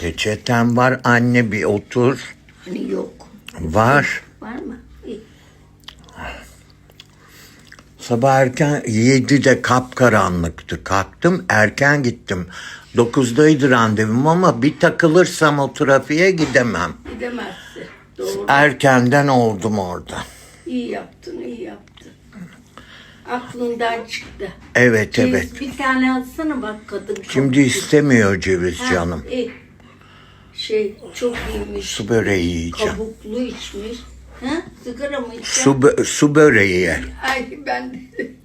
Peçeten var anne bir otur. Hani yok. Var. Var mı? İyi. Sabah erken 7'de kapkaranlıktı. Kalktım erken gittim. 9'daydı randevum ama bir takılırsam o trafiğe gidemem. Gidemezsin. Doğru. Erkenden oldum orada. İyi yaptın, iyi yaptın. Aklından çıktı. Evet Ceviz evet. Bir tane alsana bak kadın. Şimdi istemiyor ceviz canım. iyi. Şey çok iyiymiş. Su böreği yiyeceğim. Kabuklu içmiş. Ha? Sigara mı içeceksin? Su, bö- su böreği ye. Ay ben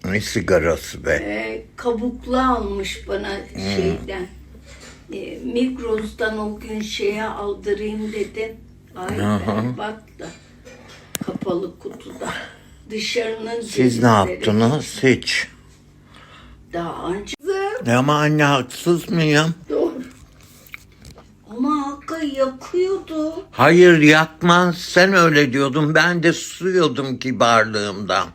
Ne sigarası be. e, kabuklu almış bana şeyden. E, Migros'tan o gün şeye aldırayım dedim. Ay ben bak da kapalı kutuda. Dışarının Siz ne yaptınız? Hiç. Daha önce. Ama anne haksız mıyım? Doğru. Yakıyordu. Hayır yakmaz. Sen öyle diyordun. Ben de susuyordum kibarlığımdan.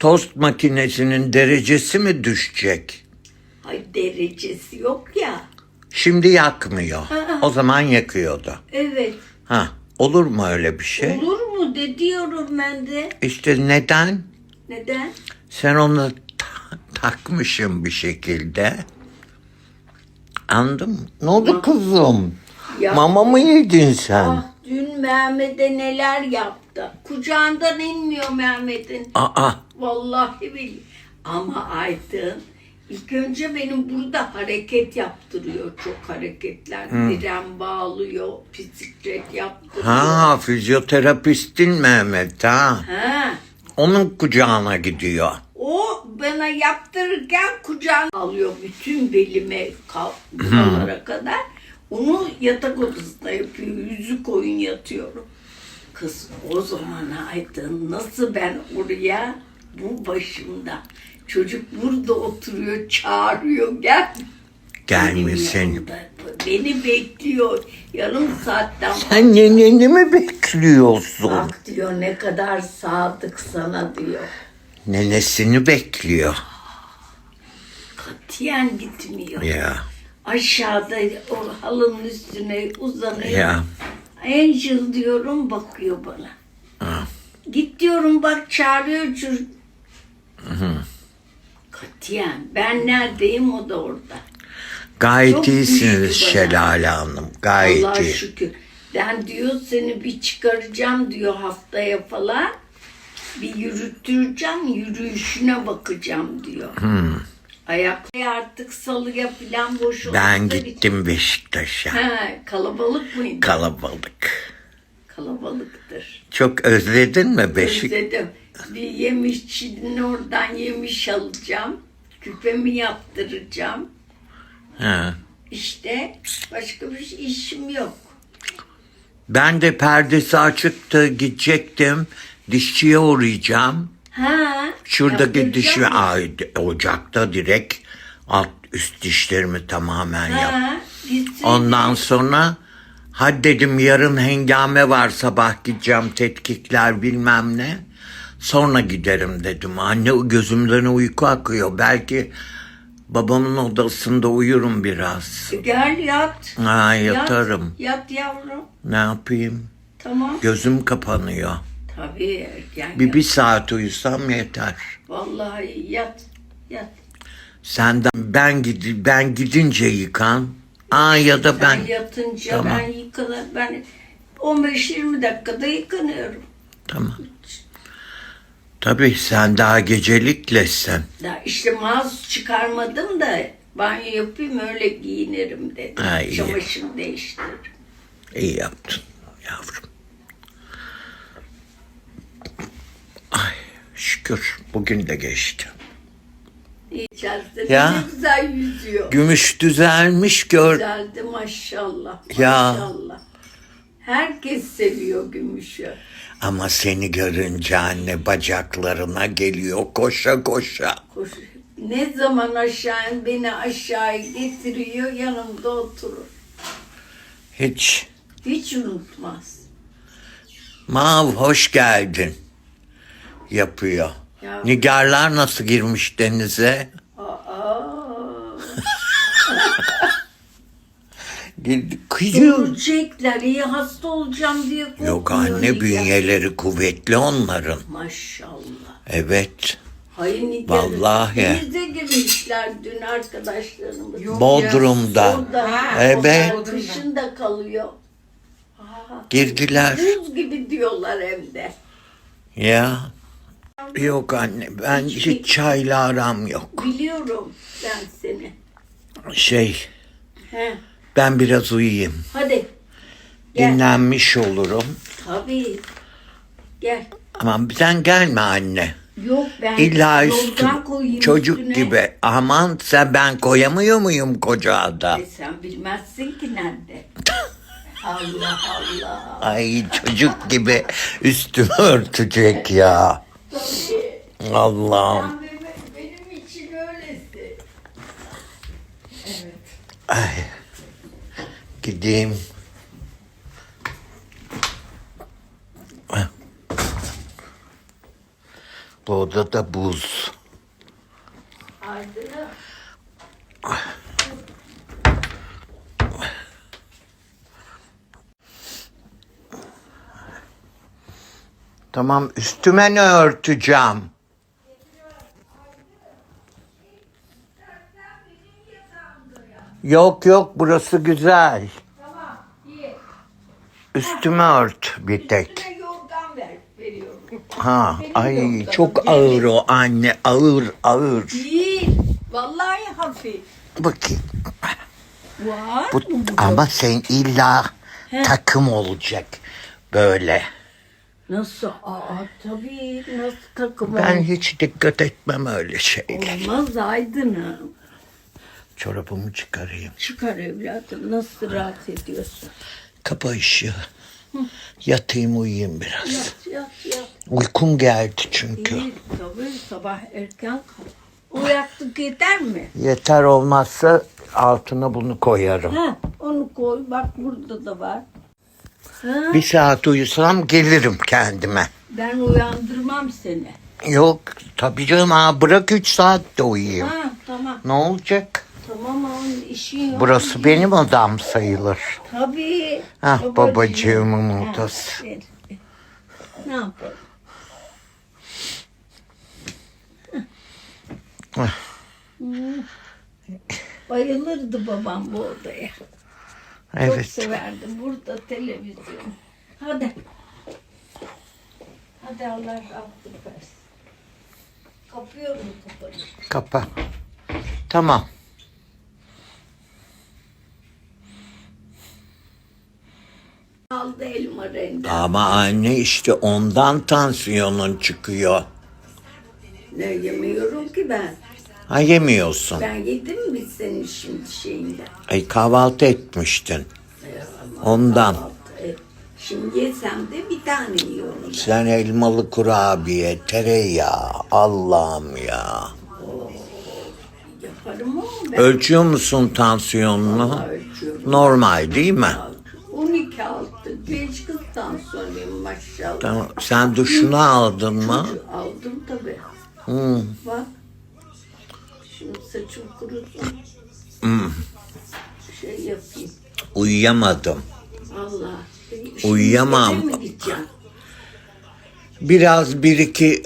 Tost makinesinin derecesi mi düşecek? Ay derecesi yok ya. Şimdi yakmıyor. O zaman yakıyordu. Evet. Ha, olur mu öyle bir şey? Olur mu de diyorum ben de. İşte neden? Neden? Sen onu ta- takmışsın bir şekilde. Anladın mı? Ne oldu kızım? Ya- Mama mı yedin sen? Ah dün Mehmet'e neler yaptı. Kucağından inmiyor Mehmet'in. Aa, Vallahi billahi. Ama Aydın ilk önce benim burada hareket yaptırıyor. Çok hareketler. Diren bağlıyor. Bisiklet yaptırıyor. ha fizyoterapistin Mehmet ha. Ha. Onun kucağına gidiyor. O bana yaptırırken kucağına alıyor bütün belime kalkmalara kadar. Onu yatak odasında yapıyor. Yüzü koyun yatıyorum. Kız o zaman Aydın nasıl ben oraya bu başımda. Çocuk burada oturuyor çağırıyor gel. Gelmesin. Beni bekliyor. Yarım saatten Sen neneni mi bekliyorsun? Bak diyor ne kadar sadık sana diyor. Nenesini bekliyor. Katiyen gitmiyor. Ya, Aşağıda o halının üstüne uzanıyor. ya. Angel diyorum bakıyor bana. Git diyorum bak çağırıyor çocuk. Katiyen ben neredeyim o da orada. Gayet Çok iyisiniz bana. Şelale Hanım. Gayet Allah'a iyi. şükür. Ben diyor seni bir çıkaracağım diyor haftaya falan. Bir yürütüreceğim, yürüyüşüne bakacağım diyor. Ayakları artık salıya falan boş Ben gittim Beşiktaş'a. Ha, kalabalık mıydı? Kalabalık. Kalabalıktır. Çok özledin mi Beşik? Özledim. Bir yemişçinin oradan yemiş alacağım. Küpemi yaptıracağım. Ha. İşte başka bir şey- işim yok. Ben de perdesi açıktı gidecektim. Dişçiye uğrayacağım. Ha. Şuradaki yaptıracağım dişimi mı? ay, ocakta direkt alt üst dişlerimi tamamen yap. Ha. Gitsin. Ondan sonra hadi dedim yarın hengame var sabah gideceğim tetkikler bilmem ne. Sonra giderim dedim. Anne gözümden uyku akıyor. Belki babamın odasında uyurum biraz. Gel yat. Ha Yat, yatarım. Yat yavrum. Ne yapayım? Tamam. Gözüm kapanıyor. Tabii. Yani Bir, bir saat uyusam yeter. Vallahi yat. Yat. Senden ben gidi ben gidince yıkan. Aa ya da ben Ben yatınca Tamam. ben yıkanır. Ben 15-20 dakikada yıkanıyorum. tamam. Tabii sen daha geceliklesin. Ya işte mağaz çıkarmadım da banyo yapayım öyle giyinirim dedim. Ha, iyi. Çamaşır değiştiririm. İyi yaptın yavrum. Ay şükür bugün de geçti. İçerisinde Ya. ne güzel yüzüyor. Gümüş düzelmiş gör. Güzeldi maşallah. Ya. Maşallah. Herkes seviyor gümüşü. Ama seni görünce anne bacaklarına geliyor koşa koşa. Koş. Ne zaman aşağı beni aşağı getiriyor yanımda oturur. Hiç. Hiç unutmaz. Mav hoş geldin. Yapıyor. Ya. Nigarlar nasıl girmiş denize? Kıyıyor. Ölecekler. iyi hasta olacağım diye korkuyor. Yok anne bünyeleri kuvvetli onların. Maşallah. Evet. Hayır Nigar. Vallahi. Denize girmişler dün arkadaşlarımız. Bodrum'da. Orada. Evet. Kışın da kalıyor. Girdiler. Buz gibi diyorlar hem de. Ya. Yok anne ben hiç çayla aram yok. Biliyorum ben seni. Şey He. ben biraz uyuyayım. Hadi. Gel. Dinlenmiş olurum. Tabii. Gel. Ama sen gelme anne. Yok ben İlla üstü çocuk üstüne. gibi. Aman sen ben koyamıyor muyum kocağa E sen bilmezsin ki nerede. Allah Allah. Ay çocuk gibi üstümü örtecek ya. Allah'ım. Benim, benim için öylesi. Ay. Gideyim. Ah. Bu odada buz. Tamam üstüme ne örteceğim? Yok yok burası güzel. Üstüme ört bir tek. Üstüne yorgan ver, veriyorum. Ha Benim ay çok ağır o anne ağır ağır. Değil. Vallahi hafif. Bakayım. Var Bu, mı bu? ama sen illa takım olacak böyle. Nasıl? Aa tabii nasıl takım Ben hiç dikkat etmem öyle şeyler. Olmaz Aydın'ım. Çorabımı çıkarayım. Çıkar evladım. Nasıl rahat ediyorsun? Kapa ışığı. Yatayım uyuyayım biraz. Yat yat yat. Uykum geldi çünkü. İyi tabii sabah erken kalk. O yattık yeter mi? Yeter olmazsa altına bunu koyarım. Ha, onu koy. Bak burada da var. Ha, Bir saat uyusam gelirim kendime. ben uyandırmam seni. Yok tabii canım ha bırak 3 saat de uyuyayım. Ha, tamam. Ne olacak? Tamam onun işin yok. Burası benim odam sayılır. Tabii. Ah, Babacığım. babacığımın Ha, odası. ver. Ne yapalım? Ah. Hı. Bayılırdı babam bu odaya. Çok Evet. severdi. Burada televizyon. Hadi. Hadi Allah rahatlık versin. Kapıyorum kapıyı. Kapa. Tamam. Aldı elma rengi. Ama anne işte ondan tansiyonun çıkıyor. Ne yemiyorum ki ben. Ha yemiyorsun. Ben yedim mi senin şimdi şeyinden? Ay kahvaltı etmiştin. Ondan. E, Şimdi yesem de bir tane yiyorum. Sen elmalı kurabiye, tereyağı, Allah'ım ya. Yaparım ama ben Ölçüyor musun tansiyonunu? ölçüyorum. Normal değil mi? 12 altı. Genç kız tansiyonuyum maşallah. Tamam. Sen duşunu aldın mı? Aldım tabii. Hı. Bak. Saçım kurusun. Şey yapayım. Uyuyamadım. Allah. Şimdi Uyuyamam. eve mi gideceğim? Biraz bir iki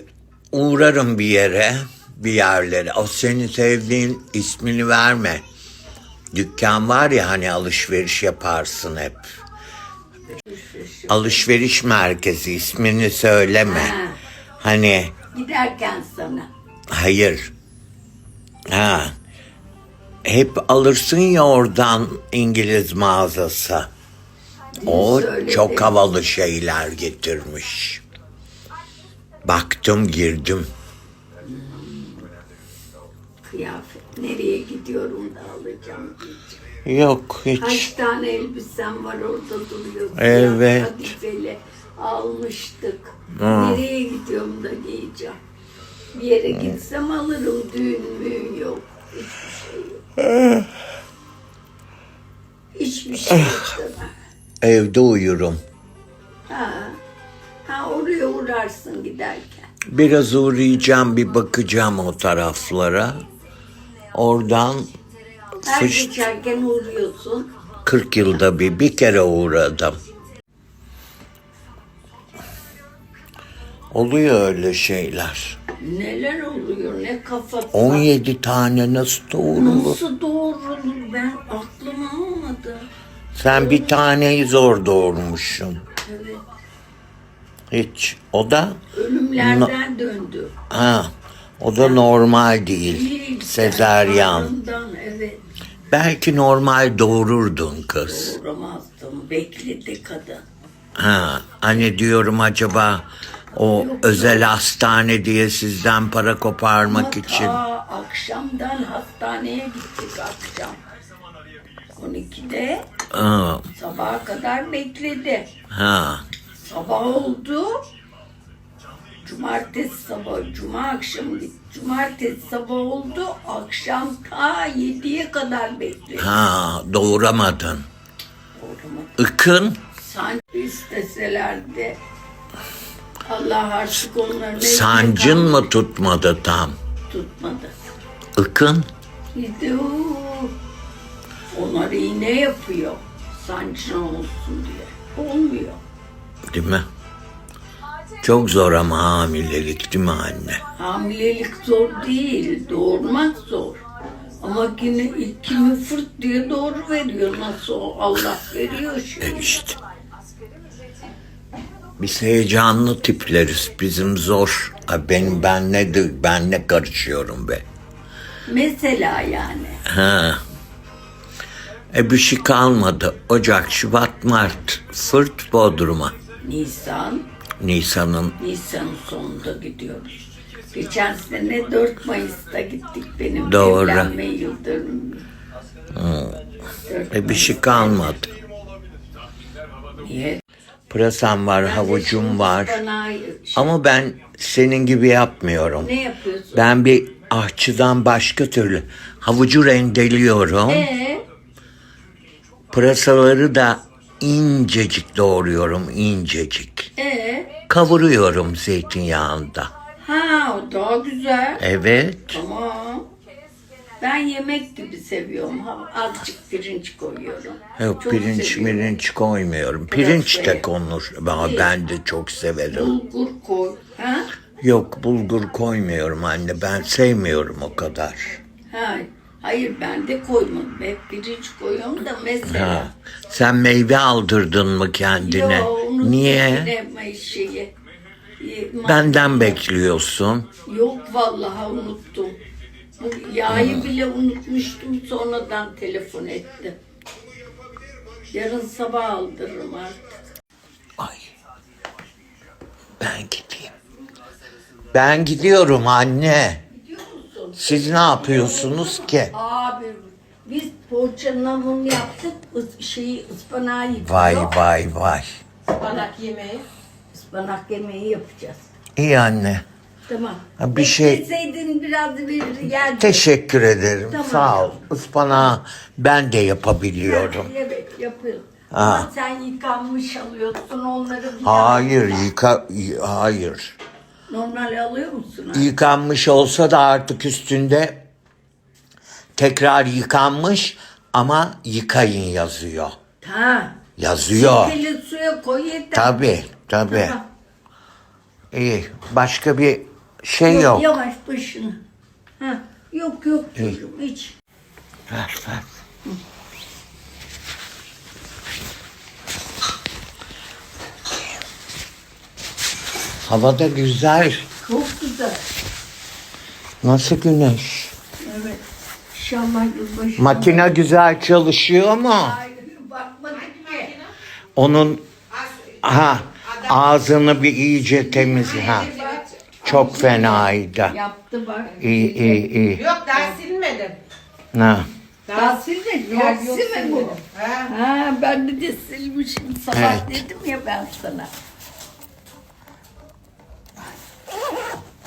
uğrarım bir yere, bir yerlere. O senin sevdiğin ismini verme. Dükkan var ya hani alışveriş yaparsın hep. Alışveriş merkezi ismini söyleme. Ha. Hani Giderken sana. hayır. Ha. Hep alırsın ya oradan İngiliz mağazası. O çok havalı şeyler getirmiş. Baktım girdim. Kıyafet. Nereye gidiyorum da alacağım diyeceğim. Yok Kaç hiç. tane elbisem var orada duruyor. Evet. Kadifeli almıştık. Nereye gidiyorum da giyeceğim. Bir yere gitsem alırım. Düğün müğün yok. Hiçbir şey. Hiçbir şey istemem. Evde uyurum. Ha. ha oraya uğrarsın giderken. Biraz uğrayacağım bir bakacağım o taraflara. Oradan Her fış geçerken uğruyorsun. 40 yılda bir bir kere uğradım. Oluyor öyle şeyler. Neler oluyor ne kafa 17 tane nasıl doğurulur? Nasıl doğrulur ben aklım almadı. Sen bir taneyi zor doğurmuşsun. Evet. Hiç. O da Ölümlerden döndü. ha, o da normal değil. Değil. Sezaryen. Ardından, evet. Belki normal doğururdun kız. Doğuramazdım. Bekledi kadın. Ha, hani diyorum acaba o özel hastane diye sizden para koparmak Ama için. ta akşamdan hastaneye gittik akşam. 12'de Ha, sabaha kadar bekledi. ha. Sabah oldu. Cumartesi sabah, cuma akşamı gitti. Cumartesi sabah oldu. Akşam ta 7'ye kadar bekledi. Ha, doğuramadın. Doğuramadı. Ikın Sancı isteselerdi. Allah artık onların sancın mı tutmadı tam? tutmadı. Ikın Gidi Onlar iğne yapıyor. Sancın olsun diye. Olmuyor. değil mi? Çok zor ama hamilelik değil mi anne? Hamilelik zor değil. Doğurmak zor. Ama yine kimi fırt diye doğru veriyor. Nasıl Allah veriyor E şimdi. işte. Biz heyecanlı tipleriz. Bizim zor. Benim ben ne ben ne karışıyorum be. Mesela yani. Ha. E bir şey kalmadı. Ocak, Şubat, Mart. Fırt Bodrum'a. Nisan, Nisan'ın Nisan sonunda gidiyoruz. Geçen sene 4 Mayıs'ta gittik benim Doğru. evlenme yıldönümü. e bir şey kalmadı. Niye? Pırasam var, havucum var. Ama ben senin gibi yapmıyorum. ne yapıyorsun? Ben bir ahçıdan başka türlü havucu rendeliyorum. Ee, Pırasaları da incecik doğruyorum, incecik. ee, Kavuruyorum zeytinyağında. ha o daha güzel. Evet. Tamam. Ben yemek gibi seviyorum. Ha, Azıcık pirinç koyuyorum. Yok Çok pirinç seviyorum. mirinç koymuyorum. Pirinç de Pırasayı. konur. Ama ben de çok severim. Bulgur koy. Ha? Yok bulgur koymuyorum anne. Ben sevmiyorum o kadar. Ha. Hayır ben de koymadım. Hep pirinç koyuyorum da mesela. Ha. Sen meyve aldırdın mı kendine? Yo, unuttum Niye? şeyi. E, Benden bekliyorsun. Yok vallahi unuttum. Yağı bile unutmuştum sonradan telefon ettim. Yarın sabah aldırırım artık. Ay. Ben gideyim. Ben gidiyorum anne. Musun? Siz ne yapıyorsunuz ki? Abi biz poğaçanın hamurunu yaptık. Is- şeyi ıspanağı yıkıyor. Vay vay vay. Ispanak yemeği. Ispanak yemeği yapacağız. İyi anne. Tamam. Ha, bir şey- Bekleseydin biraz bir yer. Teşekkür ederim. Tamam. Sağ ol. Ispanağı ben de yapabiliyorum. Evet yapıyorum. Ha. Ama sen yıkanmış alıyorsun onları. Hayır, yıka hayır. Normal alıyor musun? ha? Yıkanmış olsa da artık üstünde tekrar yıkanmış ama yıkayın yazıyor. Ha. Yazıyor. Sirkeli suya koy yeter. Tabii, tabii. Tamam. İyi. Başka bir şey Yok, yok. Yavaş başını. Ha. Yok yok çocuğum hiç. Ver, ver. Hava da güzel. Çok güzel. Nasıl güneş? Evet. İnşallah yılbaşı. Makine güzel çalışıyor mu? Hayır bakmadık ki. Onun ha ağzını bir iyice temizle. Ha. Çok fenaydı. Yaptı bak. İyi iyi iyi. Yok daha silmedim. Ha. Daha sildin. Yok yok, silme bu. silmedim. Ha. Ha ben de, de silmişim sabah Evet. dedim ya ben sana.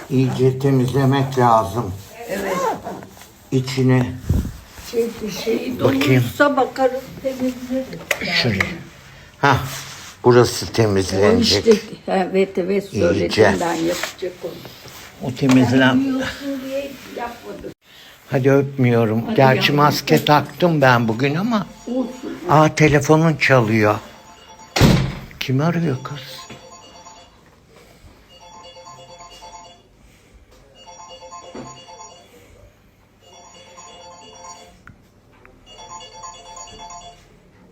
İyice temizlemek lazım. Evet. İçini Şey, bir şey Bakayım. dolursa bakarız temizleriz. şuraya. Ha. Burası O temizlenecek. işte evet evet söyledim ben yapacak onu. O temizlen. Hadi öpmüyorum. Hadi Gerçi yavrum. maske taktım ben bugün ama Olsun. Aa telefonun çalıyor. Kim arıyor kız?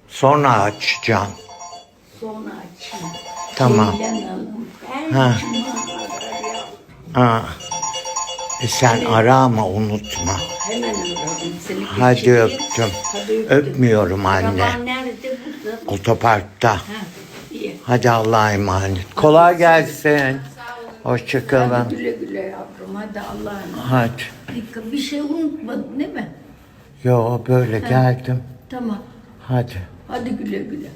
Sonra açacaksın. Sonra açayım. Tamam. Ha. Ha. E sen ara ama unutma. Hemen aradım seni. Hadi geçireyim. öptüm. Hadi öptüm. Öpmüyorum anne. Araban nerede burada? Otoparkta. Ha, iyi. Hadi Allah'a emanet. Kolay gelsin. Hoşçakalın. Hadi güle güle yavrum. Hadi Allah'a emanet. Hadi. Bir şey unutmadın değil mi? Yo böyle geldim. Tamam. Hadi. Hadi güle güle.